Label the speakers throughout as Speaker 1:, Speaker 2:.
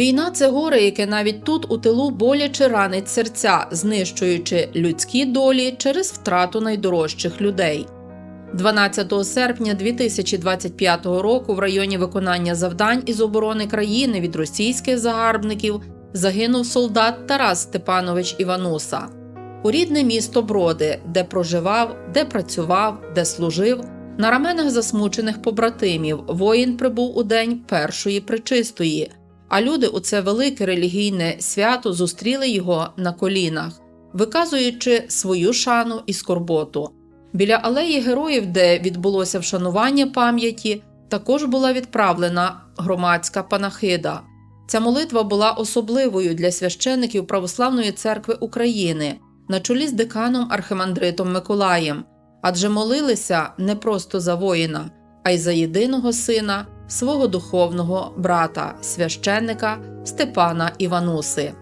Speaker 1: Війна це горе, яке навіть тут у тилу боляче ранить серця, знищуючи людські долі через втрату найдорожчих людей. 12 серпня 2025 року в районі виконання завдань із оборони країни від російських загарбників загинув солдат Тарас Степанович Івануса. У рідне місто Броди, де проживав, де працював, де служив, на раменах засмучених побратимів воїн прибув у день першої причистої, а люди у це велике релігійне свято зустріли його на колінах, виказуючи свою шану і скорботу. Біля алеї героїв, де відбулося вшанування пам'яті, також була відправлена громадська панахида. Ця молитва була особливою для священиків Православної церкви України на чолі з деканом Архимандритом Миколаєм, адже молилися не просто за воїна, а й за єдиного сина, свого духовного брата, священника Степана Івануси.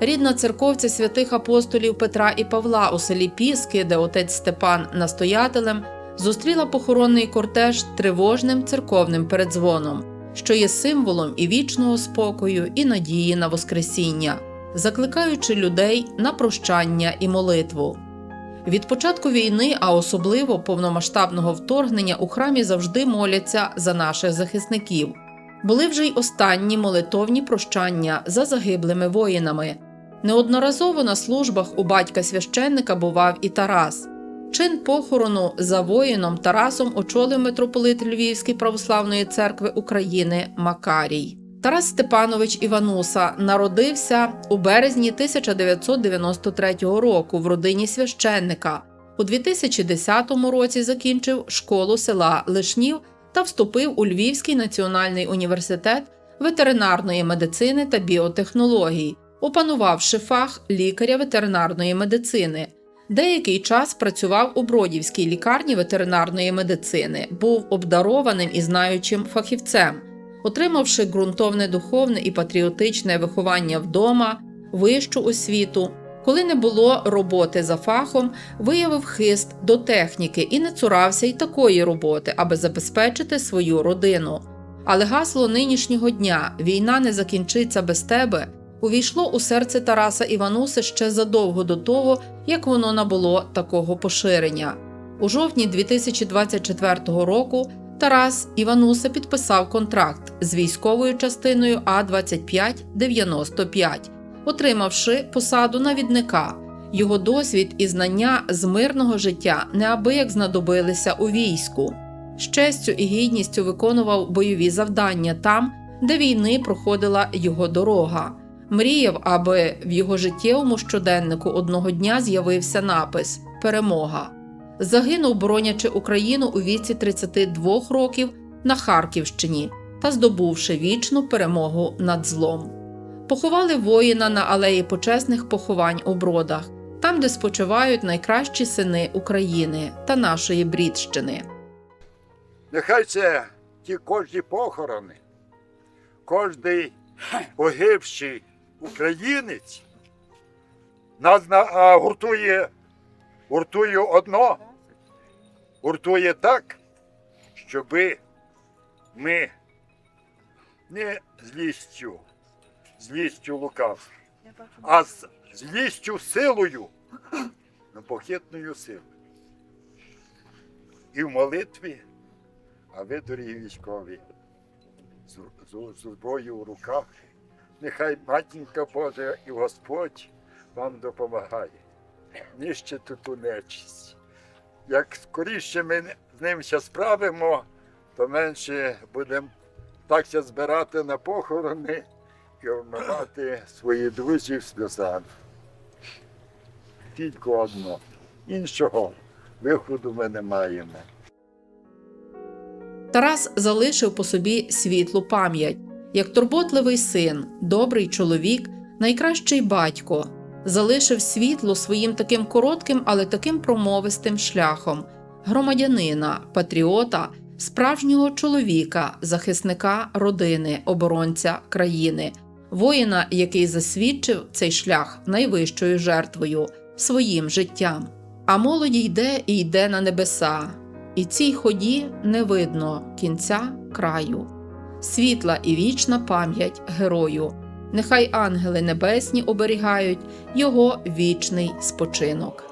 Speaker 1: Рідна церковця святих апостолів Петра і Павла у селі Піски, де отець Степан настоятелем, зустріла похоронний кортеж тривожним церковним передзвоном, що є символом і вічного спокою, і надії на Воскресіння, закликаючи людей на прощання і молитву. Від початку війни, а особливо повномасштабного вторгнення, у храмі завжди моляться за наших захисників. Були вже й останні молитовні прощання за загиблими воїнами. Неодноразово на службах у батька священника бував і Тарас. Чин похорону за воїном Тарасом очолив митрополит Львівської православної церкви України Макарій. Тарас Степанович Івануса народився у березні 1993 року в родині священника. У 2010 році закінчив школу села Лишнів та вступив у Львівський національний університет ветеринарної медицини та біотехнологій, опанувавши фах лікаря ветеринарної медицини. Деякий час працював у Бродівській лікарні ветеринарної медицини, був обдарованим і знаючим фахівцем, отримавши ґрунтовне духовне і патріотичне виховання вдома, вищу освіту. Коли не було роботи за фахом, виявив хист до техніки і не цурався й такої роботи, аби забезпечити свою родину. Але гасло нинішнього дня війна не закінчиться без тебе увійшло у серце Тараса Івануси ще задовго до того, як воно набуло такого поширення. У жовтні 2024 року Тарас Івануса підписав контракт з військовою частиною А-2595, отримавши посаду навідника. Його досвід і знання з мирного життя неабияк знадобилися у війську. З честю і гідністю виконував бойові завдання там, де війни проходила його дорога. Мріяв, аби в його життєвому щоденнику одного дня з'явився напис Перемога. Загинув, боронячи Україну у віці 32 років на Харківщині та здобувши вічну перемогу над злом. Поховали воїна на алеї почесних поховань у бродах, там, де спочивають найкращі сини України та нашої Брідщини.
Speaker 2: Нехай це ті кожні похорони, кожний погибший українець нас гуртує, гуртує одно, гуртує так, щоби ми не злістю, злістю лукав, а з злістю силою, непохитною силою. І в молитві, а ви, дорогі військові, з, зброєю в руках, нехай матінка Божа і Господь вам допомагає. Нищити ту нечисть. Як скоріше ми з ним ще справимо, то менше будемо так ще збирати на похорони і обмивати свої друзів сльозами. Тільки одно. Іншого виходу ми не маємо.
Speaker 1: Тарас залишив по собі світлу пам'ять, як турботливий син, добрий чоловік, найкращий батько, залишив світло своїм таким коротким, але таким промовистим шляхом громадянина, патріота, справжнього чоловіка, захисника родини, оборонця країни, воїна, який засвідчив цей шлях найвищою жертвою своїм життям. А молоді йде і йде на небеса, і цій ході не видно кінця краю. Світла і вічна пам'ять герою, Нехай ангели небесні оберігають його вічний спочинок.